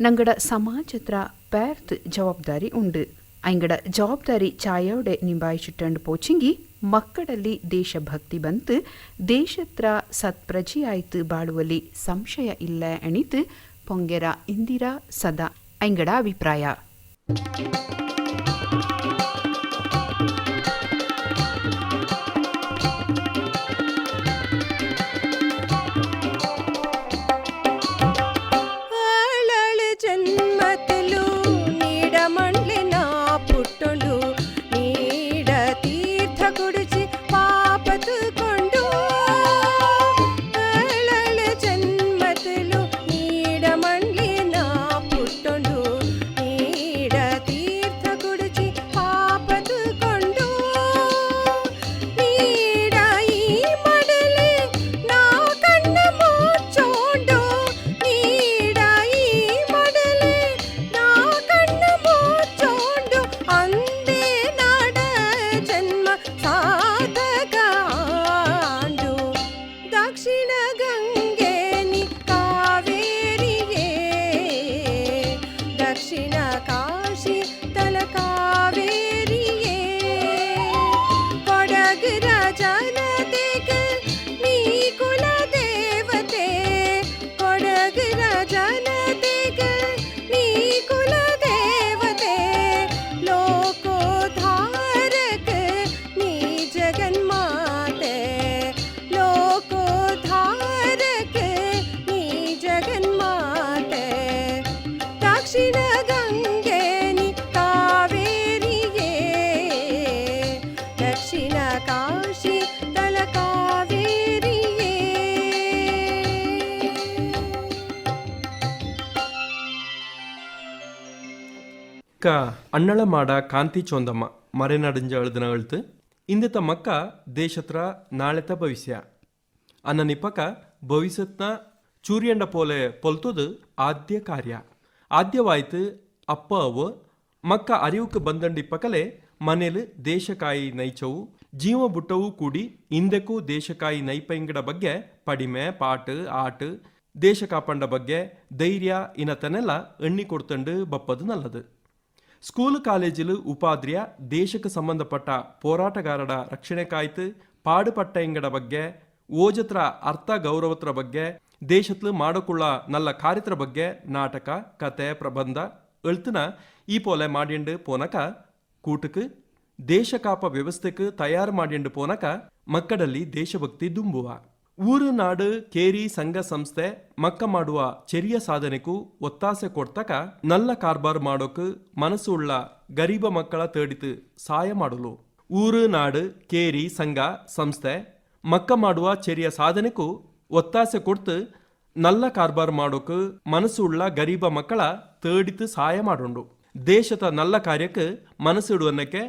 ನಂಗಡ ಸಮಾಜತ್ರ ಪ್ಯಾರ್ತ್ ಜವಾಬ್ದಾರಿ ಉಂಡು. ಐಂಗಡ ಜವಾಬ್ದಾರಿ ಚಾಯೋಡೆ ನಿಂಬಾಯಿಸಿಟ್ಟಂಡು ಪೋಚಿಂಗಿ ಮಕ್ಕಳಲ್ಲಿ ದೇಶಭಕ್ತಿ ಬಂತು, ದೇಶತ್ರ ಸತ್ಪ್ರಜೆಯಾಯಿತು ಬಾಳುವಲ್ಲಿ ಸಂಶಯ ಇಲ್ಲ ಎಣಿತು, ಪೊಂಗೆರ ಇಂದಿರಾ ಸದಾ ಐಂಗಡ ಅಭಿಪ್ರಾಯ. ಕ ಅಣ್ಣಳ ಮಾಡ ಕಾಂತಿ ಚೋಂದಮ್ಮ ಮರೆನಡಂಜ ಅಳ್ದನ ಅಳ್ತು. ಇಂದೆತ ಮಕ್ಕ ದೇಶತ್ರ ನಾಳೆತ ಭವಿಷ್ಯ. ಅನ್ನ ನಿಪಕ ಭವಿಷ್ಯತ್ನ ಚೂರ್ಯಂಡ ಪೋಲೆ ಪೊಲ್ತುದು ಆದ್ಯ ಕಾರ್ಯ. ಆದ್ಯವಾಯ್ತು ಅಪ್ಪ ಅವು. ಮಕ್ಕ ಅರಿವುಕ್ಕೆ ಬಂದಂಡಿಪ್ಪಕಲೆ ಮನೇಲಿ ದೇಶಕಾಯಿ ನೈಚವು. ಜೀವ ಬುಟ್ಟವು ಕೂಡಿ ಇಂದೆಕ್ಕೂ ದೇಶಕಾಯಿ ನೈಪಂಗಡ ಬಗ್ಗೆ ಪಡಿಮೆ, ಪಾಟ್, ಆಟ್. ದೇಶ ಕಾಪಂಡ ಬಗ್ಗೆ ಧೈರ್ಯ, ಇನತನೆಲ್ಲ ಎಣ್ಣಿ ಕೊಡ್ತಂಡು ಬಪ್ಪದು ನಲ್ಲದು. ಸ್ಕೂಲ್ ಕಾಲೇಜಿಲು ಉಪಾದ್ರಿಯ ದೇಶಕ್ಕೆ ಸಂಬಂಧಪಟ್ಟ ಹೋರಾಟಗಾರರ ರಕ್ಷಣೆ ಕಾಯ್ತು, ಪಾಡುಪಟ್ಟ ಇಂಗಡ ಬಗ್ಗೆ, ಓಜತ್ರ ಅರ್ಥ ಗೌರವತ್ರ ಬಗ್ಗೆ, ದೇಶತ್ಲು ಮಾಡಕುಳ್ಳ ನಲ್ಲ ಕಾರ್ಯತ್ರ ಬಗ್ಗೆ ನಾಟಕ, ಕತೆ, ಪ್ರಬಂಧ ಅಳ್ತನ ಈ ಪೋಲೆ ಮಾಡಿಂಡು ಪೋನಕ ಕೂಟಕ್ಕೆ ದೇಶಕಾಪ ಕಾಪ ವ್ಯವಸ್ಥೆக்கு ತಯಾರು ಮಾಡಿಂಡು ಪೋನಕ ಮಕ್ಕಳಲ್ಲಿ ದೇಶಭಕ್ತಿ ದುಂಬುವ. ಊರು ನಾಡು ಕೇರಿ ಸಂಘ ಸಂಸ್ಥೆ ಮಕ್ಕ ಮಾಡುವ ಚೆರಿಯ ಸಾಧನೆಗೂ ಒತ್ತಾಸೆ ಕೊಡ್ತಕ ನಲ್ಲ ಕಾರ್ಬಾರ್ ಮಾಡೋಕು ಮನಸ್ಸು ಉಳ್ಳ ಗರೀಬ ಮಕ್ಕಳ ತೇಡಿತು ಸಹಾಯ ಮಾಡಲು. ಊರು ನಾಡು ಕೇರಿ ಸಂಘ ಸಂಸ್ಥೆ ಮಕ್ಕ ಮಾಡುವ ಚೆರಿಯ ಸಾಧನೆಗೂ ಒತ್ತಾಸೆ ಕೊಡ್ತು ನಲ್ಲ ಕಾರ್ಬಾರ್ ಮಾಡೋಕು ಮನಸ್ಸುಳ್ಳ ಗರೀಬ ಮಕ್ಕಳ ತೇಡಿತು ಸಹಾಯ ಮಾಡೋಂಡು. ದೇಶದ ನಲ್ಲ ಕಾರ್ಯಕ್ಕೆ ಮನಸ್ಸಿಡುವನ್ನಕ್ಕೆ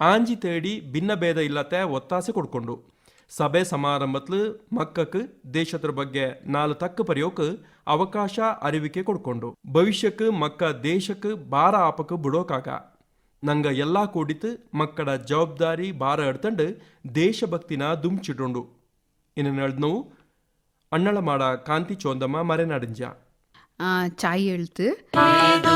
ಆಂಜಿ ತೇಡಿ ಭಿನ್ನ ಭೇದ ಇಲ್ಲತೆ ಒತ್ತಾಸೆ ಕೊಡ್ಕೊಂಡು. ಸಭೆ ಸಮಾರಂಭತ್ಲು ಮಕ್ಕಕ್ಕೆ ದೇಶದ ಬಗ್ಗೆ ನಾಲ್ ತಕ್ಕ ಪರ್ಯೋಕ್ ಅವಕಾಶ ಅರಿವಿಕೆ ಕೊಡ್ಕೊಂಡು ಭವಿಷ್ಯಕ್ಕೆ ಮಕ್ಕ ದೇಶಕ್ಕೆ ಭಾರ ಆಪಕ್ಕೆ ಬಿಡೋಕಾಗ ನಂಗ ಎಲ್ಲಾ ಕೂಡಿತು ಮಕ್ಕಳ ಜವಾಬ್ದಾರಿ ಭಾರ ಎಡ್ತಂಡು ದೇಶಭಕ್ತಿನ ದುಮ್ಚಿಟೊಂಡು ಇನ್ನು ನಡೆದ್ನವು ಅಣ್ಣಳ ಮಾಡ ಕಾಂತಿ ಚೋಂದಮ್ಮ ಮರೆನಾಡಿಂಜ ಆ, ಚಾಯ್ ಎಳ್ತು ಭಾರತ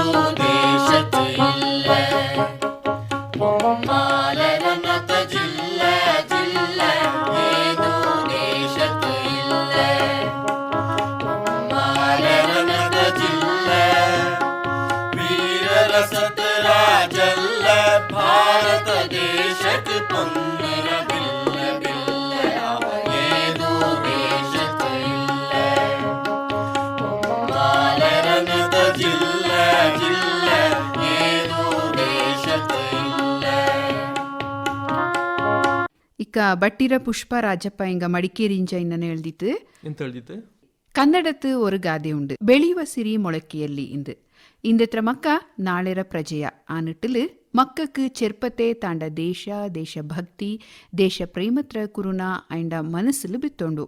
ಇಕ್ಕ ಬಟ್ಟಿರ ಪುಷ್ಪ ರಾಜಪ್ಪ ಇಂಗ ಮಡಿಕೇರಿಂಜ ಇಂದನ ಹೇಳ್ದಿತ್ತು. ಕನ್ನಡತ್ತು ಒರು ಗಾದೆ ಉಂಡು ಬೆಳೆಯುವ ಸಿರಿ ಮೊಳಕೆಯಲ್ಲಿ ಇಂದು. ಇಂದತ್ರ ಮಕ್ಕ ನಾಳೆರ ಪ್ರಜೆಯ. ಆ ನಿಟ್ಟಲು ಮಕ್ಕಕ್ಕೆ ಚೆರ್ಪತೆ ತಾಂಡ ದೇಶ ದೇಶ ಭಕ್ತಿ ದೇಶ ಪ್ರೇಮತ್ರ ಕುರುನ ಅಂಡ ಮನಸ್ಸಲು ಬಿತ್ತೊಂಡು.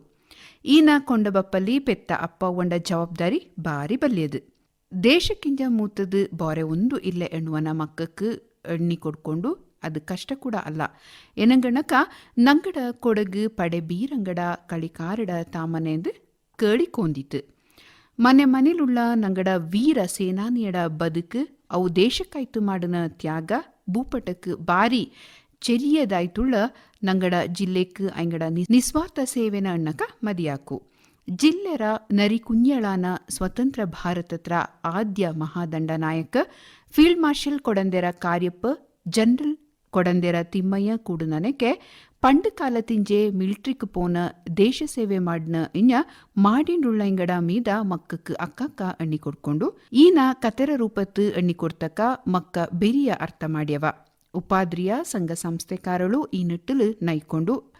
ಈನ ಕೊಂಡ ಬಪ್ಪಲ್ಲಿ ಪೆತ್ತ ಅಪ್ಪ ಒಂಡ ಜವಾಬ್ದಾರಿ ಬಾರಿ ಬಲ್ಯದು ದೇಶಕ್ಕಿಂಜ ಮೂತದು ಬೋರೆ ಒಂದು ಇಲ್ಲ ಎಣ್ಣುವನ ಮಕ್ಕಕ್ಕೆ ಎಣ್ಣಿ ಕೊಡ್ಕೊಂಡು ಅದು ಕಷ್ಟ ಕೂಡ ಅಲ್ಲ. ಏನಂಗಣಕ ನಂಗಡ ಕೊಡಗು ಪಡೆ ಬೀರಂಗಡ ಕಳಿಕಾರಡ ತಾಮನೆಂದು ಕೇಳಿಕೊಂಡಿತ್ತು ಮನೆ ಮನೇಲುಳ್ಳ ನಂಗಡ ವೀರ ಸೇನಾನಿಯಡ ಬದುಕು, ಅವು ದೇಶಕ್ಕಾಯ್ತು ಮಾಡಿನ ತ್ಯಾಗ, ಭೂಪಟಕ್ಕೆ ಬಾರಿ ಚೆರಿಯದಾಯ್ತುಳ್ಳ ನಂಗಡ ಜಿಲ್ಲೆಕ್ ಅಂಗಡ ನಿಸ್ವಾರ್ಥ ಸೇವೆನ ಅಣ್ಣಕ ಮದಿಯಾಕು. ಜಿಲ್ಲೆರ ನರಿ ಕುಂಜಳಾನ ಸ್ವತಂತ್ರ ಭಾರತತ್ರ ಆದ್ಯ ಮಹಾದಂಡ ನಾಯಕ field marshal Kodandera Cariappa, general Kodandera Thimayya ಕೂಡ ನನಕೆ ಪಂಡ ಕಾಲ ತಿಂಜೆ ಮಿಲ್ಟ್ರಿಕ್ ಪೋನ ದೇಶ ಸೇವೆ ಮಾಡ್ನ ಇನ್ನ ಮಾಡಿಂಡುಳ್ಳ ಇಂಗಡ ಮೀದ ಮಕ್ಕಕ್ಕೆ ಅಕ್ಕಕ್ಕ ಎಣ್ಣಿ ಕೊಡ್ಕೊಂಡು ಈನ ಕತೆರ ರೂಪತ್ತು ಎಣ್ಣಿ ಕೊಡ್ತಕ್ಕ ಮಕ್ಕ ಬೆರಿಯ ಅರ್ಥ ಮಾಡ್ಯವ. ಉಪಾದ್ರಿಯ ಸಂಘ ಸಂಸ್ಥೆಕಾರಳು ಈ ನಿಟ್ಟಲು ನೈಕೊಂಡು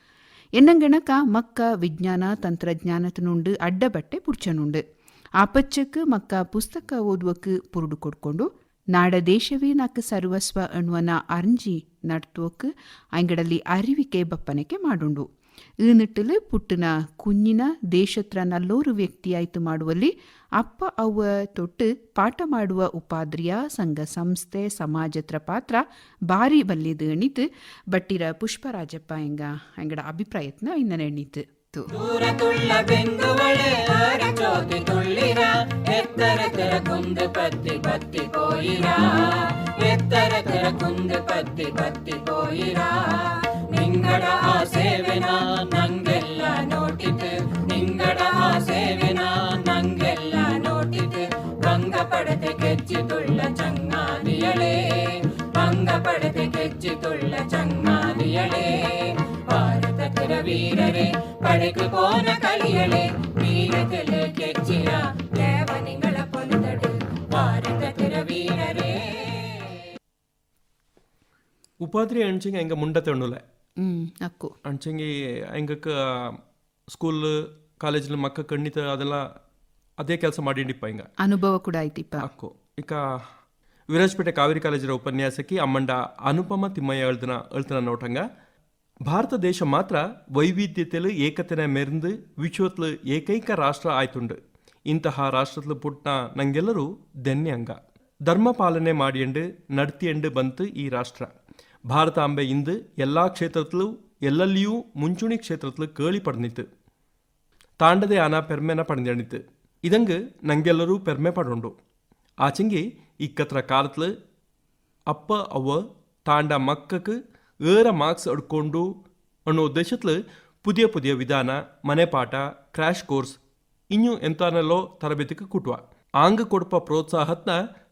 ಎನ್ನಂಗಣಕ ಮಕ್ಕ ವಿಜ್ಞಾನ ತಂತ್ರಜ್ಞಾನತನುಂಡು ಅಡ್ಡಬಟ್ಟೆ ಪುಡ್ಚನುಂಡು. ಆಪಚ್ಚಕ್ಕೆ ಮಕ್ಕ ಪುಸ್ತಕ ಓದುವಕ್ಕೆ ಪುರುಡು ಕೊಡ್ಕೊಂಡು ನಾಡ ದೇಶವೇ ನಾಕ್ ಸರ್ವಸ್ವ ಅಣುವನ ಅರ್ಂಜಿ ನಡ್ತೋಕ್ ಅಂಗಡಲ್ಲಿ ಅರಿವಿಕೆ ಬಪ್ಪನಕ್ಕೆ ಮಾಡುಂಡು. ಈ ನಿಟ್ಟಿಲು ಪುಟ್ಟನ ಕುಂಜಿನ ದೇಶತ್ರ ನಲ್ಲೋರು ವ್ಯಕ್ತಿಯಾಯ್ತು ಮಾಡುವಲ್ಲಿ ಅಪ್ಪ ಅವ್ವ ತೊಟ್ಟು ಪಾಠ ಮಾಡುವ ಉಪಾದ್ರಿಯ, ಸಂಘ ಸಂಸ್ಥೆ, ಸಮಾಜತ್ರ ಪಾತ್ರ ಬಾರಿ ಬಲ್ಲಿದು ಎಣಿತು ಬಟ್ಟಿರ ಪುಷ್ಪರಾಜಪ್ಪ ಎಂಗ ಅಂಗಡ ಅಭಿಪ್ರಾಯತ್ನ ಇನ್ನನೆ ಎಣ್ಣಿತು ತು. ದೂರ ತುಳ್ಳ ಬೆಂಗುವಳೆ ಆರ ಜ್ಯೋತಿ ತುಳ್ಳಿರ, ಎತ್ತರ ತರ ಕುಂದು ಪತ್ತಿ ಪತ್ತಿ ಪೋಯಿರ ಎತ್ತರ ತರ ಕುಂದು ಪತ್ತಿ ಪತ್ತಿ ಪೋಯಿರ ನಿಂಗಡ ಆ ಸೇವೆನ ನಂಗೆಲ್ಲ ನೋಟಿತು. ನಿಂಗಡ ಆ ಸೇವೆನ ನಂಗೆಲ್ಲ ನೋಟಿತು. ಭಂಗ ಪಡತೆ ಕೆಚ್ಚಿ ತುಳ್ಳ ಚಂಗಾದಿಯಳೆ. ಭಂಗ ಪಡತೆ ಕೆಚ್ಚಿ ತುಳ್ಳ ಚಂಗಾದಿಯಳೆ. ಭಾರತ ತಿರ ವೀರರೇ ಪಡೆಕು ಕೋನ ಕಲಿಯಳೆ ವೀರತೆಲೆ ಕೆಚ್ಚಿರ ದೇವನಿಗಳ ಪೊಂದಡು ಭಾರತ ತಿರ ವೀರರೇ ಉಪಾದ್ರಿ ಅಣ್ಚಿಂಗ್ ಹೆಂಗ ಮುಂಡ ತೆಣ್ಣುಲೆ ಹ್ಮ್ ಅಕ್ಕು. ಅಣ್ಚಂಗಿ ಹೆಂಗಕ್ಕ ಸ್ಕೂಲ್ ಕಾಲೇಜಲ್ಲಿ ಮಕ್ಕ ಖಂಡಿತ ಅದೆಲ್ಲ ಅದೇ ಕೆಲಸ ಮಾಡಿಂಡಿಪ್ಪ ಹಿಂಗ? ಅನುಭವ ಕೂಡ ಆಯ್ತಿಪ್ಪ. ಅಕ್ಕು. ಈಗ ವಿರಾಜಪೇಟೆ ಕಾವೇರಿ ಕಾಲೇಜಿನ ಉಪನ್ಯಾಸಕಿ ಅಮ್ಮಂಡ ಅನುಪಮ ತಿಮ್ಮಯ್ಯ ಅಳ್ತನ ಹೇಳ್ತನ ನೋಟಂಗ ಭಾರತ ದೇಶ ಮಾತ್ರ ವೈವಿಧ್ಯತೆಲು ಏಕತೆನ ಮೆರೆದು ವಿಶ್ವತ್ಲು ಏಕೈಕ ರಾಷ್ಟ್ರ ಆಯ್ತುಂಡು ಇಂತಹ ರಾಷ್ಟ್ರತ್ಲು ಪುಟ್ಟ ನಂಗೆಲ್ಲರೂ ಧನ್ಯಂಗ ಧರ್ಮ ಪಾಲನೆ ಮಾಡಿಯಂಡು ನಡ್ತಿಯಂಡು ಬಂತು ಈ ರಾಷ್ಟ್ರ. ಭಾರತ ಅಂಬೆ ಇಂದು ಎಲ್ಲಾ ಕ್ಷೇತ್ರದಲ್ಲೂ ಎಲ್ಲಲ್ಲಿಯೂ ಮುಂಚೂಣಿ ಕ್ಷೇತ್ರತ್ಲು ಕೇಳಿ ಪಡೆದಿತ್ತು ತಾಂಡದೆ ಆನ ಪೆರ್ಮೆನ ಪಡೆದಿತ್ತು ಇದಂಗೆ ನಂಗೆಲ್ಲರೂ ಪೆರ್ಮೆ ಪಡೊಂಡು. ಆಚೆಂಗಿ ಇಕ್ಕತ್ರ ಕಾಲತ್ಲು ಅಪ್ಪ ಅವ್ವ ತಾಂಡ ಏರ ಮಾರ್ಕ್ಸ್ ಅಡ್ಕೊಂಡು ಅನ್ನೋ ಉದ್ದೇಶತ್ಲು ಪುದಿಯ ಪುದಿಯ ವಿಧಾನ, ಮನೆ ಪಾಠ ಕ್ರ್ಯಾಶ್ ಕೋರ್ಸ್ ಇನ್ನೂ ಎಂತಾನೆಲ್ಲೋ ತರಬೇತಿಗೆ ಕುಟುವ. ಆಂಗ ಕೊಡಪ ಪ್ರೋತ್ಸಾಹತ್ನ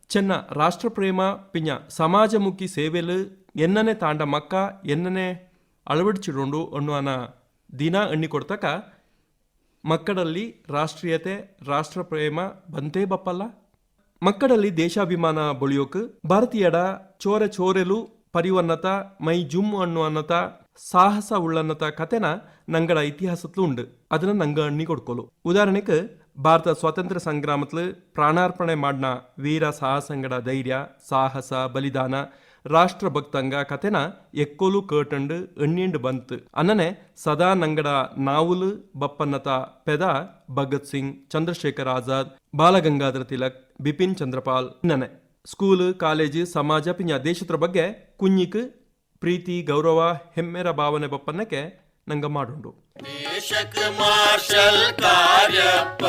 ಚೆನ್ನ ರಾಷ್ಟ್ರಪ್ರೇಮ ಪಿಂಜ ಸಮಾಜಮುಖಿ ಸೇವೆಲು ಎನ್ನನೆ ತಾಂಡ ಮಕ್ಕ, ಎನ್ನನೆ ಅಳವಡಿಸಿಕೊಂಡು ಅನ್ನುವನ ದಿನ ಎಣ್ಣಿ ಕೊಡ್ತಕ್ಕ ಮಕ್ಕಳಲ್ಲಿ ರಾಷ್ಟ್ರೀಯತೆ, ರಾಷ್ಟ್ರಪ್ರೇಮ ಬಂತೇ ಬಪ್ಪಲ್ಲ. ಮಕ್ಕಳಲ್ಲಿ ದೇಶಾಭಿಮಾನ ಬೊಳಿಯೋಕೆ ಭಾರತೀಯಡ ಚೋರೆ ಚೋರೆಲು ಪರಿವನ್ನತ ಮೈ ಜುಮ್ ಅನ್ನುವನ್ನತ ಸಾಹಸ ಉಳ್ಳನ್ನತ ಕತೆನ ನಂಗಡ ಇತಿಹಾಸತ್ಲು ಉಂಡು. ಅದನ್ನ ನಂಗ ಅಣ್ಣಿ ಕೊಡ್ಕೊಲು. ಉದಾಹರಣೆಗೆ ಭಾರತ ಸ್ವಾತಂತ್ರ್ಯ ಸಂಗ್ರಾಮತ್ಲು ಪ್ರಾಣಾರ್ಪಣೆ ಮಾಡ್ನ ವೀರ ಸಾಹಸಂಗಡ ಧೈರ್ಯ, ಸಾಹಸ, ಬಲಿದಾನ, ರಾಷ್ಟ್ರಭಕ್ತಂಗ ಕತೆನ ಎಕ್ಕೋಲು ಕೇಟಂಡು ಎಣ್ಣಿಂಡು ಬಂತು. ಅನ್ನನೆ ಸದಾ ನಂಗಡ ನಾವುಲು, ಬಪ್ಪನ್ನತ, ಪೆದ, ಭಗತ್ ಸಿಂಗ್, ಚಂದ್ರಶೇಖರ್ ಆಜಾದ್, ಬಾಲಗಂಗಾಧರ ತಿಲಕ್, ಬಿಪಿನ್ ಚಂದ್ರಪಾಲ್ ನನೆ ಸ್ಕೂಲ್, ಕಾಲೇಜ್, ಸಮಾಜ ಪಿಂಜ ಬಗ್ಗೆ ಕುಂಜಿಕ್ ಪ್ರೀತಿ, ಗೌರವ, ಹೆಮ್ಮೆರ ಭಾವನೆ ಬಪ್ಪನ್ನಕ್ಕೆ ನಂಗ ಮಾಡುಂಡು ದೇಶಕ ಮಾರ್ಷಲ್ ಕಾರ್ಯಪ್ಪ,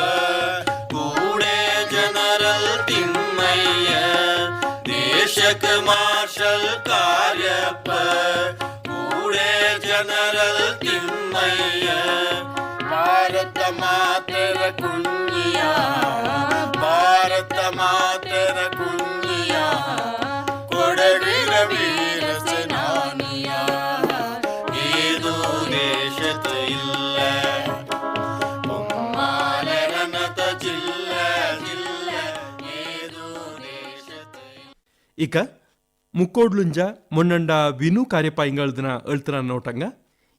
ಕೂಡೆ ಜನರಲ್ ತಿಮ್ಮಯ್ಯ. ದೇಶಕ ಮಾರ್ಷಲ್ ಕಾರ್ಯಪ್ಪ, ಕೂಡೆ ಜನರಲ್ ತಿಮ್ಮಯ್ಯ. ಭಾರತ ಮಾತೆಯ ಕುಂಡ ಇಕ ಮುಕ್ಕೋಡ್ಲುಂಜ ಮೊನ್ನಂಡ ವಿನು ಕಾರ್ಯಪಾಯಿಂಗಳದನ ಅಳ್ತರ ನೋಟಂಗ.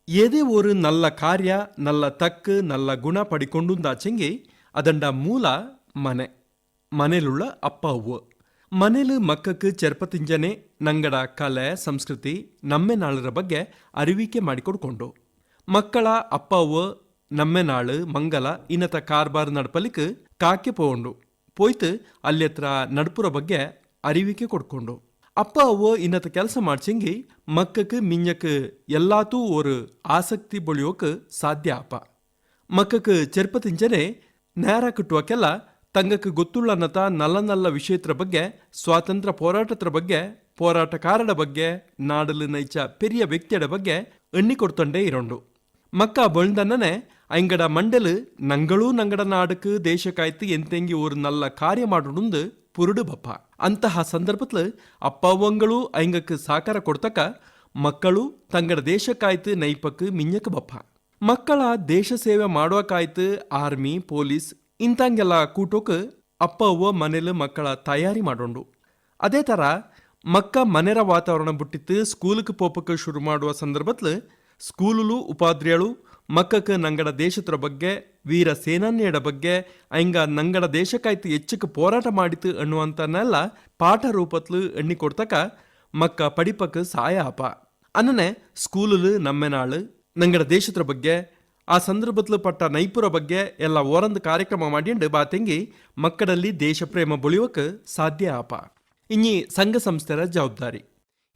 ಏದೇ ಓರು ನಲ್ಲ ಕಾರ್ಯ, ನಲ್ಲ ತಕ್ಕ ನಲ್ಲ ಗುಣ ಪಡಿಕೊಂಡು ಪಡಿಕೊಂಡುಂದಾಚೆಂಗೆ ಅದಂಡ ಮೂಲ ಮನೆ, ಮನೆಲುಳ್ಳ ಅಪ್ಪ ಅವ್ವ. ಮನೇಲಿ ಮಕ್ಕಕ್ಕೆ ಚರ್ಪತಿಂಜನೆ, ನಂಗಡ ಕಲೆ, ಸಂಸ್ಕೃತಿ ನಮ್ಮೆ ನಾಳರ ಬಗ್ಗೆ ಅರಿವಿಕೆ ಮಾಡಿಕೊಡ್ಕೊಂಡು. ಮಕ್ಕಳ, ಅಪ್ಪವ್ವ, ನಮ್ಮೆನಾಳು, ಮಂಗಲ, ಇನ್ನತ ಕಾರ್ಬಾರ್ ನಡ್ಪಲಿಕ್ ಕಾಕೆ ಪೋಂಡು ಪೋಯ್ತು ಅಲ್ಲೆತ್ರ ನಡ್ಪುರ ಬಗ್ಗೆ ಅರಿವಿಕೆ ಕೊಡ್ಕೊಂಡು. ಅಪ್ಪ ಅವ್ವ ಇನ್ನತ ಕೆಲಸ ಮಾಡ್ಸಿಂಗಿ ಮಕ್ಕಕ್ಕೆ ಮಿಂಜಕ್ಕೆ ಎಲ್ಲಾತೂ ಒಂದು ಆಸಕ್ತಿ ಬೆಳೆಯೋಕೆ ಸಾಧ್ಯ ಅಪ್ಪ. ಮಕ್ಕಕ್ಕೆ ಚರ್ಪತಿಂಜನೆ ನೇರ ಕಟ್ಟುವಕ್ಕೆಲ್ಲ ತಂಗಕ್ಕೆ ಗೊತ್ತುಳ್ಳ ನತ ನಲ್ಲ ನಲ್ಲ ವಿಷಯತ್ರ ಬಗ್ಗೆ, ಸ್ವಾತಂತ್ರ್ಯ ಹೋರಾಟತ್ರ ಬಗ್ಗೆ ಹೋರಾಟಕಾರರ ಬಗ್ಗೆ ನಾಡಲು ನೈಚ ಪೆರಿಯ ವ್ಯಕ್ತಿಯಡ ಬಗ್ಗೆ ಎಣ್ಣಿ ಕೊಡ್ತಂಡೆ ಇರೋಂಡು. ಮಕ್ಕ ಬೊಳ್ದನ್ನೇ ಅಂಗಡ ಮಂಡಲು, ನಂಗಳೂ ನಂಗಡ ನಾಡಕ್ಕೆ ದೇಶಕ್ಕಾಯ್ತು ಎಂತೆಂಗಿ ಊರು ನಲ್ಲ ಕಾರ್ಯ ಮಾಡೋಣಂದು ಪುರುಡು ಬಪ್ಪ. ಅಂತಹ ಸಂದರ್ಭದಲ್ಲಿ ಅಪ್ಪವಂಗಳು ಅಂಗಕ್ಕೆ ಸಾಕಾರ ಕೊಡ್ತಕ್ಕ, ಮಕ್ಕಳು ತಂಗಡ ದೇಶಕ್ಕಾಯ್ತು ನೈಪಕ್ಕೆ ಮಿಂಜಕ್ಕೆ ಬಪ್ಪ. ಮಕ್ಕಳ ದೇಶ ಸೇವೆ ಮಾಡೋಕ್ಕಾಯ್ತು ಆರ್ಮಿ, ಪೊಲೀಸ್ ಇಂತಂಗೆಲ್ಲ ಕೂಟೋಕ ಅಪ್ಪ ಅವ್ವ ಮನೇಲಿ ಮಕ್ಕಳ ತಯಾರಿ ಮಾಡೋಂಡು. ಅದೇ ಥರ ಮಕ್ಕ ಮನೆರ ವಾತಾವರಣ ಬಿಟ್ಟಿತ್ತು ಸ್ಕೂಲ್ಗೆ ಪೋಪಕ್ಕೆ ಶುರು ಮಾಡುವ ಸಂದರ್ಭದಲ್ಲಿ ಸ್ಕೂಲುಲು ಉಪಾಧ್ಯಾಯಳು ಮಕ್ಕಕ್ಕೆ ನಂಗಡ ದೇಶತ್ರ ಬಗ್ಗೆ, ವೀರ ಸೇನಾನಿಯಡ ಬಗ್ಗೆ ಹಿಂಗ ನಂಗಡ ದೇಶಕ್ಕಾಯ್ತು ಹೆಚ್ಚಕ್ಕೆ ಹೋರಾಟ ಮಾಡಿತು ಅನ್ನುವಂಥನ್ನೆಲ್ಲ ಪಾಠ ರೂಪತ್ಲು ಎಣ್ಣಿ ಕೊಡ್ತಕ್ಕ ಮಕ್ಕ ಪಡಿಪಕ್ಕೆ ಸಹಾಯ ಅಪ. ಅನ್ನನೆ ಸ್ಕೂಲುಲು ನಮ್ಮೆನಾಳು ನಂಗಡ ದೇಶತ್ರ ಬಗ್ಗೆ ಆ ಸಂದರ್ಭದಲ್ಲಿ ಪಟ್ಟ ನೈಪುರ ಬಗ್ಗೆ ಎಲ್ಲ ಓರಂದು ಕಾರ್ಯಕ್ರಮ ಮಾಡಿಂಡು ಬಾತೆಂಗಿ ಮಕ್ಕಳಲ್ಲಿ ದೇಶ ಪ್ರೇಮ ಬೊಳಿಯೋಕ್ ಸಾಧ್ಯ ಆಪ. ಇನ್ನಿ ಸಂಘ ಸಂಸ್ಥೆರ ಜವಾಬ್ದಾರಿ.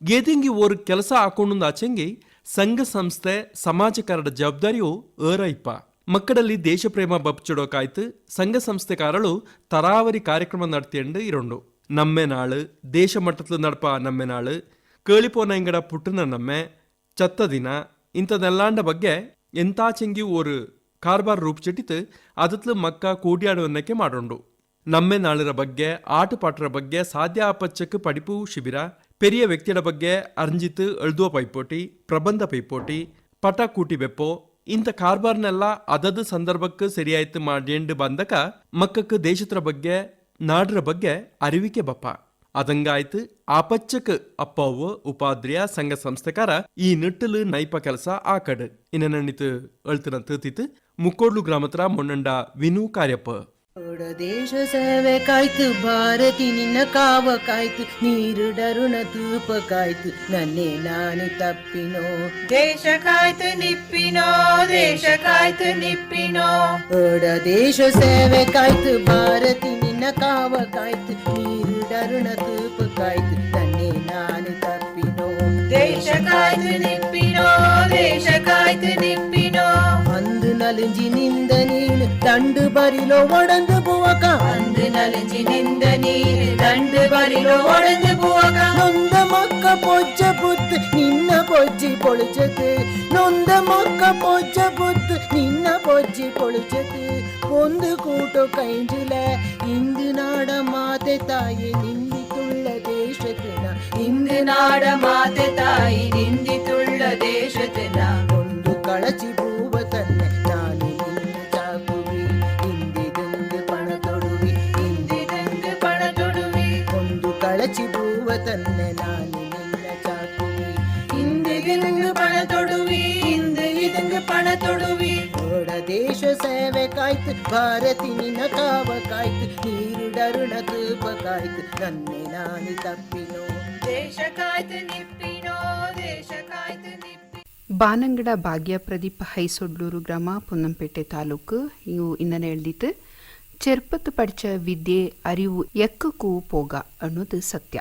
ಗೇದಿಂಗಿ ಓರ್ ಕೆಲಸ ಹಾಕೊಂಡು ಆಚೆಂಗಿ ಸಂಘ ಸಂಸ್ಥೆ ಸಮಾಜಕಾರರ ಜವಾಬ್ದಾರಿಯು ಏರೈಪ. ಮಕ್ಕಳಲ್ಲಿ ದೇಶ ಪ್ರೇಮ ಬಪ್ಚಿಡೋಕಾಯ್ತು ಸಂಘ ಸಂಸ್ಥೆಕಾರಳು ತರಾವರಿ ಕಾರ್ಯಕ್ರಮ ನಡ್ತಿಯಂಡು ಇರೋಂಡು. ನಮ್ಮೆ ನಾಳು, ದೇಶ ಮಟ್ಟದಲ್ಲಿ ನಡಪ ನಮ್ಮೆ ನಾಳು ಕೇಳಿಪೋನ ಇಂಗಡ ಪುಟ್ಟನ ನಮ್ಮೆ, ಚತ್ತ ದಿನ, ಇಂಥದೆಲ್ಲಾಂಡ ಬಗ್ಗೆ ಎಂತಾಚೆಂಗಿ ஒரு ಕಾರ್ಬಾರ್ ರೂಪ್ಚಿಟ್ಟಿತು ಅದತ್ಲು ಮಕ್ಕ ಕೂಡಿಯಾಡುವನ್ನಕ್ಕೆ ಮಾಡೋಂಡು. ನಮ್ಮೆ ನಾಳರ ಬಗ್ಗೆ, ಆಟಪಾಟರ ಬಗ್ಗೆ ಸಾಧ್ಯ ಆಪಚ್ಚಕ್ಕೆ ಪಡಿಪು ಶಿಬಿರ, ಪೆರಿಯ ವ್ಯಕ್ತಿಯ ಬಗ್ಗೆ ಅರ್ಜಿತ್ ಅಳ್ದುವ ಪೈಪೋಟಿ, ಪ್ರಬಂಧ ಪೈಪೋಟಿ, ಪಟ ಕೂಟಿ ಬೆಪ್ಪೋ, ಇಂಥ ಕಾರ್ಬಾರ್ನೆಲ್ಲ ಅದದ ಸಂದರ್ಭಕ್ಕೆ ಸರಿಯಾಯ್ತು ಮಾಡ್ಯಂಡು ಬಂದಕ ಮಕ್ಕಕ್ಕೆ ದೇಶತ್ರ ಬಗ್ಗೆ, ನಾಡ್ರ ಬಗ್ಗೆ ಅರಿವಿಕೆ ಬಪ್ಪ. ಅದಂಗಾಯ್ತು ಆಪಚ್ಚಕ್ ಅಪ್ಪವ್ವ ಉಪಾದ್ರಿಯ ಸಂಘ ಸಂಸ್ಥೆಕಾರ ಈ ನಿಟ್ಟಲು ನೈಪ ಕೆಲಸ ಆ ಕಡೆ. ಇನ್ನ ನಣ್ಣಿತು ಅಳ್ತಿನ ತೂತಿತ್ತು ಮುಕ್ಕೋಡ್ಲು ಗ್ರಾಮತ್ರ ಮೊನ್ನಂಡ ವಿನು ಕಾರ್ಯಪ್ಪ. ದೇಶ ಸೇವೆ ಕಾಯ್ತು ಭಾರತಿ ನಿನ್ನ ಕಾವ ಕಾಯ್ತು ನೀರುಡರುಣ ತೂಪ ಕಾಯ್ತು ನನ್ನೇ ನಾನು ತಪ್ಪಿನೋ ದೇಶ ಕಾಯ್ತು ನಿಪ್ಪಿನೋ ದೇಶ ಕಾಯ್ತು ನಿಪ್ಪಿನೋ ಒಡ ದೇಶ ಸೇವೆ ಕಾಯ್ತು ಭಾರತಿ ನಿನ್ನ ಕಾವ ಕಾಯ್ತು ನೀರುಡರುಣ ತೂಪ ಕಾಯ್ತು ಅಂದು ನಲಿಂಜಿ ನಿಂದ ನೀನು ದಂಡು ಬರಿಲೋ ಒಡಂದು ಬುವಕ ಅಂದು ನಲಜಿನಿಂದ ನೀರು ದಂಡು ಬರಿಲು ಒಡೆದು ಬುವಗ ನೊಂದ ಮಕ್ಕ ಪೊಜ್ಜ ಬುತ್ತು ನಿನ್ನ ಪೊಜ್ಜಿ ಪೊಳಿಚದು ನೊಂದ ಮಕ್ಕ ಪೊಜ್ಜ ಬುತ್ತು ನಿನ್ನ ಪೊಜ್ಜಿ ಪೊಳಿಚದು ಒಂದು ಕೂಟು ಕೈಂಜಿಲ ಇಂದು ನಾಡ ಮಾತೆ ತಾಯಿ ನಿಂದಿತುಳ್ಳ ದೇಶದ ಇಂದು ನಾಡ ಮಾತೆ ತಾಯಿ ನಿಂದಿತುಳ್ಳ ದೇಶದ ಒಂದು ಕಳಚಿ ದೇಶ ಸೇವೆ ಕಾಯ್ತು ಭಾರತಿ ನಿನ್ನ ಕಾವ ಕಾಯ್ತು ನೀರುಡರುಣ ತೂಪ ಕಾಯ್ತು ನನ್ನೆ ನಾನು ತಪ್ಪಿನೋ, ದೇಶ ಕಾಯ್ತು, ನಿಪ್ಪಿನೋ, ದೇಶ ಕಾಯ್ತು ಬಾನಂಗಡ ಭಾಗ್ಯ ಪ್ರದೀಪ ಹೈಸೊಡ್ಲೂರು ಗ್ರಾಮ, ಪೊನ್ನಂಪೇಟೆ ತಾಲೂಕು. ಇವು ಇನ್ನನೆ ಎಳ್ದಿತ್ತು ಚೆರ್ಪತ್ತು ಪಡಿಚ ವಿದ್ಯೆ, ಅರಿವು, ಎಕ್ಕಕ್ಕೂ ಪೋಗ ಅನ್ನೋದು ಸತ್ಯ.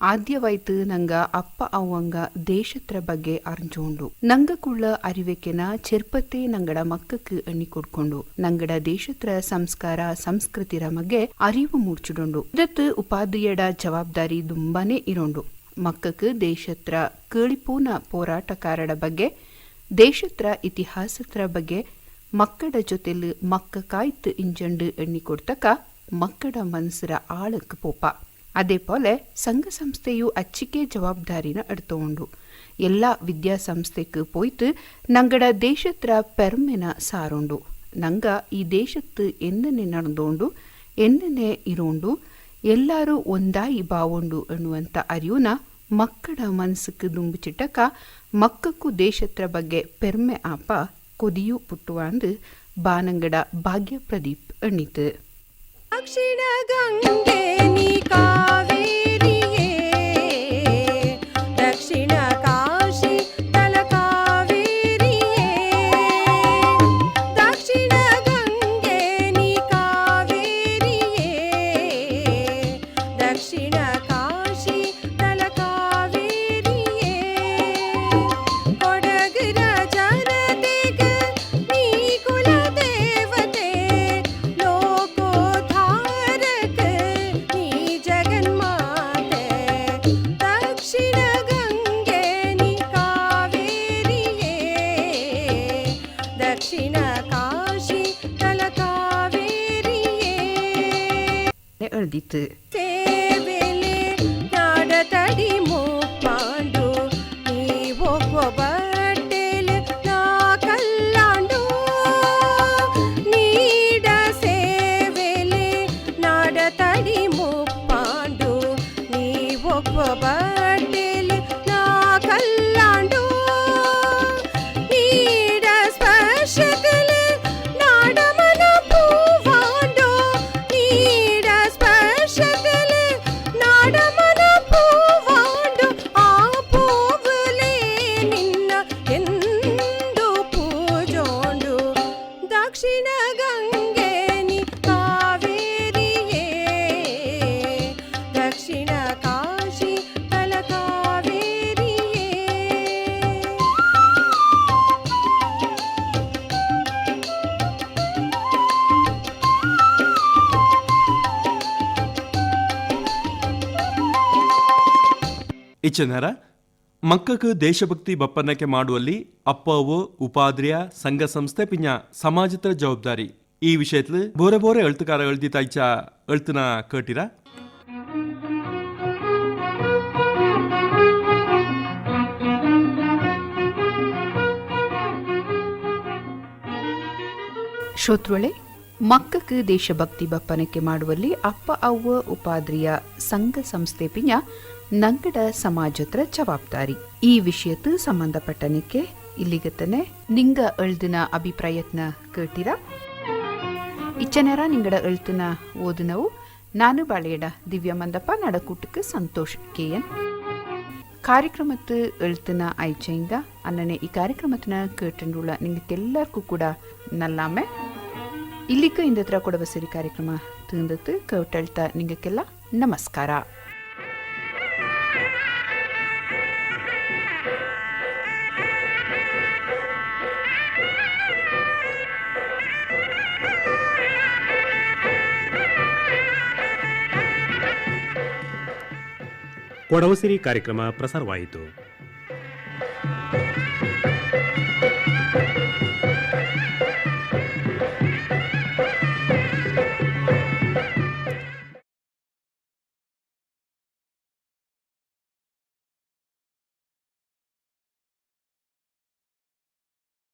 ಆದ್ಯವಾಯ್ತು ನಂಗ ಅಪ್ಪ ಅವ್ವಂಗ ದೇಶತ್ರ ಬಗ್ಗೆ ಅರ್ಜೋಂಡು. ನಂಗ ಕುಳ್ಳ ಅರಿವೆಕೆನ ಚೆರ್ಪತ್ತೆ ನಂಗಡ ಮಕ್ಕಕ್ಕೆ ಎಣ್ಣಿ ಕೊಡ್ಕೊಂಡು, ನಂಗಡ ದೇಶತ್ರ ಸಂಸ್ಕಾರ, ಸಂಸ್ಕೃತಿರ ಬಗ್ಗೆ ಅರಿವು ಮೂಡ್ಚಿಡೊಂಡು. ಇದತ್ತು ಉಪಾಧ್ಯಾಯಡ ಜವಾಬ್ದಾರಿ ದುಂಬಾನೇ ಇರೋಂಡು. ಮಕ್ಕಕ್ಕೆ ದೇಶತ್ರ ಕೇಳಿಪೂನ ಪೋರಾಟಕಾರರ ಬಗ್ಗೆ ದೇಶತ್ರ ಇತಿಹಾಸತ್ರ ಬಗ್ಗೆ, ಮಕ್ಕಡ ಜೊತೆಲಿ ಮಕ್ಕ ಕಾಯ್ತು ಇಂಜಂಡು ಎಣ್ಣಿ ಕೊಡ್ತಕ್ಕ ಮಕ್ಕಡ ಮನಸ್ಸರ ಆಳಕ್ಕೆ ಪೋಪ. ಅದೇಪೋಲೆ ಸಂಘ ಸಂಸ್ಥೆಯು ಅಚ್ಚಿಕೆ ಜವಾಬ್ದಾರಿನ എടുത്തുകൊണ്ടു ಎಲ್ಲ ವಿದ್ಯಾಸಂಸ್ಥೆಕ್ ಪೋಯ್ತು ನಂಗಡ ದೇಶತ್ರ ಪೆರ್ಮೆನ ಸಾರೋಂಡು. ನಂಗ ಈ ದೇಶತ್ತು ಎಂದನೆ ನಡೆದೋಂಡು ಎನ್ನೆ ಇರೋಂಡು, ಎಲ್ಲರೂ ಒಂದಾಯಿ ಬಾವೊಂಡು ಅನ್ನುವಂತ ಅರಿವುನ ಮಕ್ಕಳ ಮನಸ್ಸಿಗೆ ದುಂಬಿಚಿಟ್ಟಕ ಮಕ್ಕಕ್ಕೂ ದೇಶತ್ರ ಬಗ್ಗೆ ಪೆರ್ಮೆ ಆಪ ಕೊದಿಯು ಪುಟ್ಟುವಂದು ಬಾನಂಗಡ ಭಾಗ್ಯ ಪ್ರದೀಪ್ ಅಣ್ಣಿತು. ദക്ഷിണ ഗംഗേ നീ കാവ്യ ಎಳ್ದಿತ್ತು இச்சநேர ಮಕ್ಕಕ್ಕೆ ದೇಶಭಕ್ತಿ ಬಪ್ಪನಕ್ಕೆ ಮಾಡುವಲ್ಲಿ ಅಪ್ಪವು ಉಪಾದ್ರಿಯ, ಸಂಘ ಸಂಸ್ಥೆ ಪಿಂಜ ಸಮಾಜದ ಜವಾಬ್ದಾರಿ. ಈ ವಿಷಯದಲ್ಲಿ ಬೋರೆ ಬೋರೆ ಎಳ್ತುಕಾರ ಎಳ್ದಿ ತಾಯ್ಚ ಎಳ್ತನ ಕೇಟಿರ ಶ್ರೋತೃಳೆ ಮಕ್ಕಕ್ಕೆ ದೇಶಭಕ್ತಿ ಬಪ್ಪನಕ್ಕೆ ಮಾಡುವಲ್ಲಿ ಅಪ್ಪ, ಅವ್ವ, ಉಪಾದ್ರಿಯ, ಸಂಘ ಸಂಸ್ಥೆ ಪಿಂಜ ನಂಗಡ ಸಮಾಜತ್ರ ಜವಾಬ್ದಾರಿ. ಈ ವಿಷಯಕ್ಕೆ ಸಂಬಂಧಪಟ್ಟನಕ್ಕೆ ಇಲ್ಲಿಗತನೆ ನಿಂಗ ಅಳ್ದಿನ ಅಭಿಪ್ರಾಯತ್ನ ಕೇಳ್ತೀರಾ? ಇಚ್ಚನೆರ ನಿಂಗಡ ಅಳ್ತಿನ ಓದಿನವು ನಾನು ಬಾಳೆಯಡ ದಿವ್ಯ ಮಂದಪ್ಪ ನಡಕೂಟಕ್ಕೆ ಸಂತೋಷ್ ಕೆಎನ್ ಕಾರ್ಯಕ್ರಮತ್ತು ಅಳ್ತಿನ ಆಯ್ಚೆಯಿಂದ ಅನ್ನನೆ ಈ ಕಾರ್ಯಕ್ರಮತನ ಕೇಟಂಡುಳ್ಳ ನಿಂಗಕ್ಕೆಲ್ಲರಿಗೂ ಕೂಡ ನಲ್ಲಾಮೆ. ಇಲ್ಲಿಗ ಇಂದತ್ರ ಕೊಡವ ಸರಿ ಕಾರ್ಯಕ್ರಮ ತಿಂದತ್ತು ಕೇಟಳ್ತಾ ನಿಂಗಕ್ಕೆಲ್ಲ ನಮಸ್ಕಾರ. ಕೊಡವಸಿರಿ ಕಾರ್ಯಕ್ರಮ ಪ್ರಸಾರವಾಯಿತು.